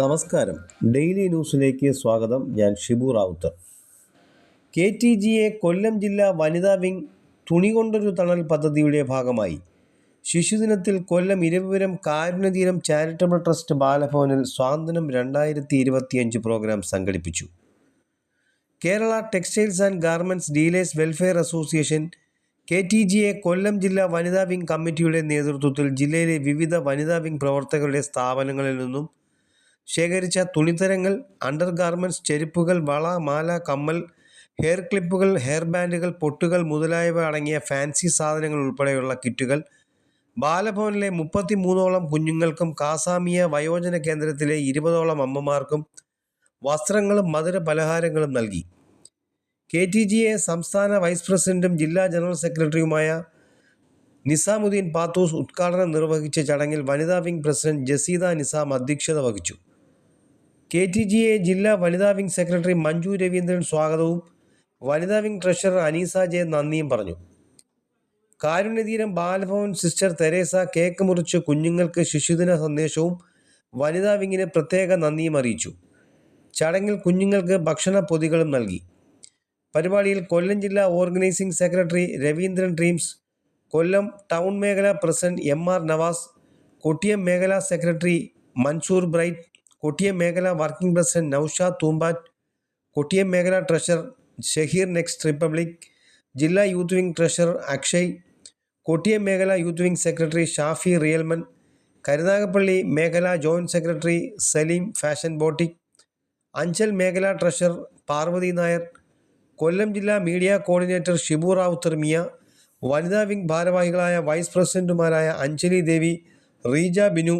നമസ്കാരം. ഡെയിലി ന്യൂസിലേക്ക് സ്വാഗതം. ഞാൻ ഷിബു റാവുത്തർ കെ ടി ജിയെ കൊല്ലം ജില്ലാ വനിതാ വിംഗ് തുണി കൊണ്ടൊരു തണൽ പദ്ധതിയുടെ ഭാഗമായി. ശിശുദിനത്തിൽ കൊല്ലം ഇരവിപുരം കാരുണ്യതീരം ചാരിറ്റബിൾ ട്രസ്റ്റ് ബാലഭവനിൽ സ്വാതന്ത്ര്യം രണ്ടായിരത്തി ഇരുപത്തിയഞ്ച് പ്രോഗ്രാം സംഘടിപ്പിച്ചു. Kerala textiles and garments dealers welfare association K T ജിയെ Kollam ജില്ലാ വനിതാ വിംഗ് കമ്മിറ്റിയുടെ നേതൃത്വത്തിൽ ജില്ലയിലെ വിവിധ വനിതാ വിംഗ് പ്രവർത്തകരുടെ സ്ഥാപനങ്ങളിൽ നിന്നും ശേഖരിച്ച തുണിത്തരങ്ങൾ അണ്ടർ ഗാർമെന്റ്സ് ചെരുപ്പുകൾ വള മാല കമ്മൽ ഹെയർ ക്ലിപ്പുകൾ ഹെയർ ബാൻഡുകൾ പൊട്ടുകൾ മുതലായവ അടങ്ങിയ ഫാൻസി സാധനങ്ങൾ ഉൾപ്പെടെയുള്ള കിറ്റുകൾ. ബാലഭവനിലെ മുപ്പത്തി മൂന്നോളം കുഞ്ഞുങ്ങൾക്കും കാസാമിയ വയോജന കേന്ദ്രത്തിലെ ഇരുപതോളം അമ്മമാർക്കും വസ്ത്രങ്ങളും മധുര പലഹാരങ്ങളും നൽകി. കെ ടി ജി എ സംസ്ഥാന വൈസ് പ്രസിഡന്റും ജില്ലാ ജനറൽ സെക്രട്ടറിയുമായ നിസാമുദ്ദീൻ പാത്തൂസ് ഉദ്ഘാടനം നിർവഹിച്ച ചടങ്ങിൽ വനിതാ വിംഗ് പ്രസിഡന്റ് ജസീദ നിസാം അധ്യക്ഷത വഹിച്ചു. കെ ടി ജി എ ജില്ലാ വനിതാ വിംഗ് സെക്രട്ടറി മഞ്ജു രവീന്ദ്രൻ സ്വാഗതവും. വനിതാ വിംഗ് ട്രഷറർ അനീസ ജെ നന്ദിയും പറഞ്ഞു. Karunyatheeram Balabhavan sister Theresa cake മുറിച്ച് കുഞ്ഞുങ്ങൾക്ക് ശിശുദിന സന്ദേശവും വനിതാ വിങ്ങിന് പ്രത്യേക നന്ദിയും അറിയിച്ചു. ചടങ്ങിൽ കുഞ്ഞുങ്ങൾക്ക് ഭക്ഷണ പൊതികളും നൽകി. പരിപാടിയിൽ കൊല്ലം ജില്ലാ organising secretary Raveendran dreams Kollam town മേഖലാ president M R Navas Kottiyam മേഖലാ സെക്രട്ടറി മൻസൂർ ബ്രൈറ്റ് കൊട്ടിയം മേഖല വർക്കിംഗ് പ്രസിഡന്റ് നൌഷാദ് തൂമ്പാറ്റ് കൊട്ടിയം മേഖല ട്രഷറർ ഷഹീർ നെക്സ്റ്റ് റിപ്പബ്ലിക് ജില്ലാ youth wing treasurer Akshay Kottiyam മേഖല youth wing secretary Shafi realman Karunagappally മേഖല joint secretary Saleem fashion boutique Anchal മേഖല treasurer Parvathi Nair Kollam ജില്ലാ media coordinator Shibu Rawther Mia വനിതാ wing ഭാരവാഹികളായ vice പ്രസിഡന്റുമാരായ അഞ്ജലി ദേവി റീജ ബിനു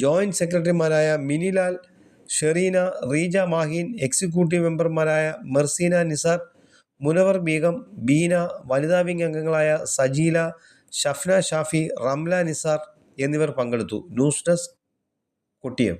ജോയിന്റ് സെക്രട്ടറിമാരായ മിനിലാൽ ഷെറീന റീജ മാഹീൻ എക്സിക്യൂട്ടീവ് മെമ്പർമാരായ മെർസീന നിസാർ മുനവർ ബീഗം ബീന വനിതാ വിംഗ് അംഗങ്ങളായ സജീല ഷഫ്ന ഷാഫി റംല നിസാർ എന്നിവർ പങ്കെടുത്തു. News desk Kottiyam.